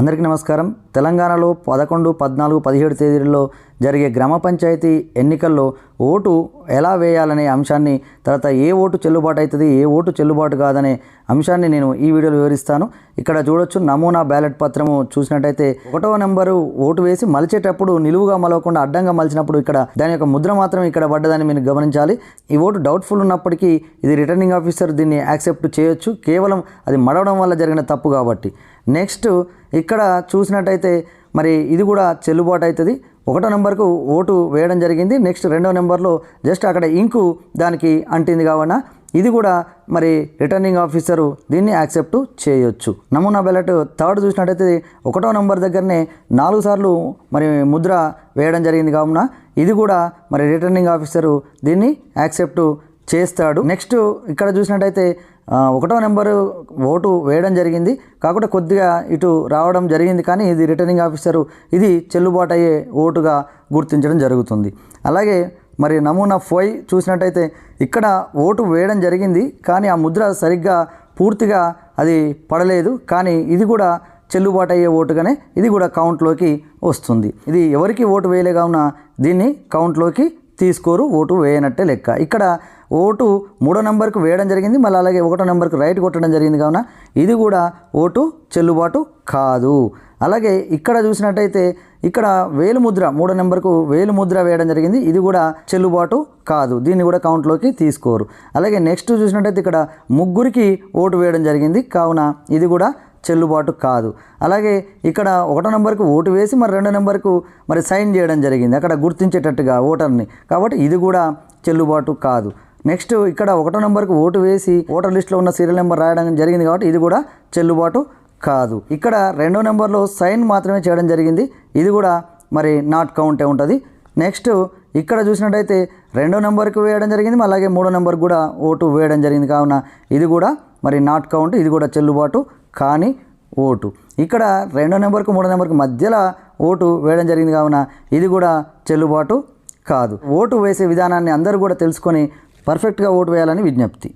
అందరికీ నమస్కారం. తెలంగాణలో పదకొండు పద్నాలుగు పదిహేడు తేదీలలో జరిగే గ్రామ పంచాయతీ ఎన్నికల్లో ఓటు ఎలా వేయాలనే అంశాన్ని తర్వాత ఏ ఓటు చెల్లుబాటు అవుతుంది ఏ ఓటు చెల్లుబాటు కాదనే అంశాన్ని నేను ఈ వీడియోలో వివరిస్తాను. ఇక్కడ చూడొచ్చు నమూనా బ్యాలెట్ పత్రము చూసినట్టయితే ఒకటవ నెంబరు ఓటు వేసి మలిచేటప్పుడు నిలువుగా మలవకుండా అడ్డంగా మలిచినప్పుడు ఇక్కడ దాని యొక్క ముద్ర మాత్రం ఇక్కడ పడ్డదని మీరు గమనించాలి. ఈ ఓటు డౌట్ఫుల్ ఉన్నప్పటికీ ఇది రిటర్నింగ్ ఆఫీసర్ దీన్ని యాక్సెప్ట్ చేయొచ్చు. కేవలం అది మడవడం వల్ల జరిగిన తప్పు కాబట్టి. నెక్స్ట్ ఇక్కడ చూసినట్టయితే మరి ఇది కూడా చెల్లుబాటు అవుతుంది. ఒకటో నెంబర్కు ఓటు వేయడం జరిగింది. నెక్స్ట్ రెండో నెంబర్లో జస్ట్ అక్కడ ఇంకు దానికి అంటింది కావున ఇది కూడా మరి రిటర్నింగ్ ఆఫీసరు దీన్ని యాక్సెప్ట్ చేయొచ్చు. నమూనా బ్యాలెట్ థర్డ్ చూసినట్టయితే ఒకటో నెంబర్ దగ్గరనే నాలుగు సార్లు మరి ముద్ర వేయడం జరిగింది కావున ఇది కూడా మరి రిటర్నింగ్ ఆఫీసరు దీన్ని యాక్సెప్ట్ చేస్తాడు. నెక్స్ట్ ఇక్కడ చూసినట్టయితే ఒకటో నెంబరు ఓటు వేయడం జరిగింది. కాకుండా కొద్దిగా ఇటు రావడం జరిగింది కానీ ఇది రిటర్నింగ్ ఆఫీసరు ఇది చెల్లుబాటు అయ్యే ఓటుగా గుర్తించడం జరుగుతుంది. అలాగే మరి నమూనా ఫోయ్ చూసినట్టయితే ఇక్కడ ఓటు వేయడం జరిగింది కానీ ఆ ముద్ర సరిగ్గా పూర్తిగా అది పడలేదు కానీ ఇది కూడా చెల్లుబాటు అయ్యే ఓటుగానే ఇది కూడా కౌంట్లోకి వస్తుంది. ఇది ఎవరికి ఓటు వేయలే కావున దీన్ని కౌంట్లోకి తీసుకోరు ఓటు వేయనట్టే లెక్క. ఇక్కడ ఓటు మూడో నెంబర్కు వేయడం జరిగింది. మళ్ళీ అలాగే ఒకటో నెంబర్కు రైట్ కొట్టడం జరిగింది కావున ఇది కూడా ఓటు చెల్లుబాటు కాదు. అలాగే ఇక్కడ చూసినట్టయితే ఇక్కడ వేలు ముద్ర మూడో నెంబర్కు వేలు ముద్ర వేయడం జరిగింది. ఇది కూడా చెల్లుబాటు కాదు. దీన్ని కూడా కౌంట్లోకి తీసుకోరు. అలాగే నెక్స్ట్ చూసినట్టయితే ఇక్కడ ముగ్గురికి ఓటు వేయడం జరిగింది. కావున ఇది కూడా చెల్లుబాటు కాదు. అలాగే ఇక్కడ ఒకటో నెంబర్కు ఓటు వేసి మరి రెండో నెంబర్కు మరి సైన్ చేయడం జరిగింది. అక్కడ గుర్తించేటట్టుగా ఓటర్ని. కాబట్టి ఇది కూడా చెల్లుబాటు కాదు. నెక్స్ట్ ఇక్కడ ఒకటో నెంబర్కు ఓటు వేసి ఓటర్ లిస్ట్లో ఉన్న సీరియల్ నెంబర్ రాయడం జరిగింది కాబట్టి ఇది కూడా చెల్లుబాటు కాదు. ఇక్కడ రెండో నెంబర్లో సైన్ మాత్రమే చేయడం జరిగింది. ఇది కూడా మరి నాట్ కౌంటే ఉంటుంది. నెక్స్ట్ ఇక్కడ చూసినట్టయితే రెండో నెంబర్కి వేయడం జరిగింది. అలాగే మూడో నెంబర్కి కూడా ఓటు వేయడం జరిగింది. కావున ఇది కూడా మరి నాట్ కౌంట్ ఇది కూడా చెల్లుబాటు కానీ ఓటు. ఇక్కడ రెండో నెంబర్కు మూడో నెంబర్కి మధ్యలో ఓటు వేయడం జరిగింది. కావున ఇది కూడా చెల్లుబాటు కాదు. ఓటు వేసే విధానాన్ని అందరూ కూడా తెలుసుకొని పర్ఫెక్ట్గా ఓటు వేయాలని విజ్ఞప్తి.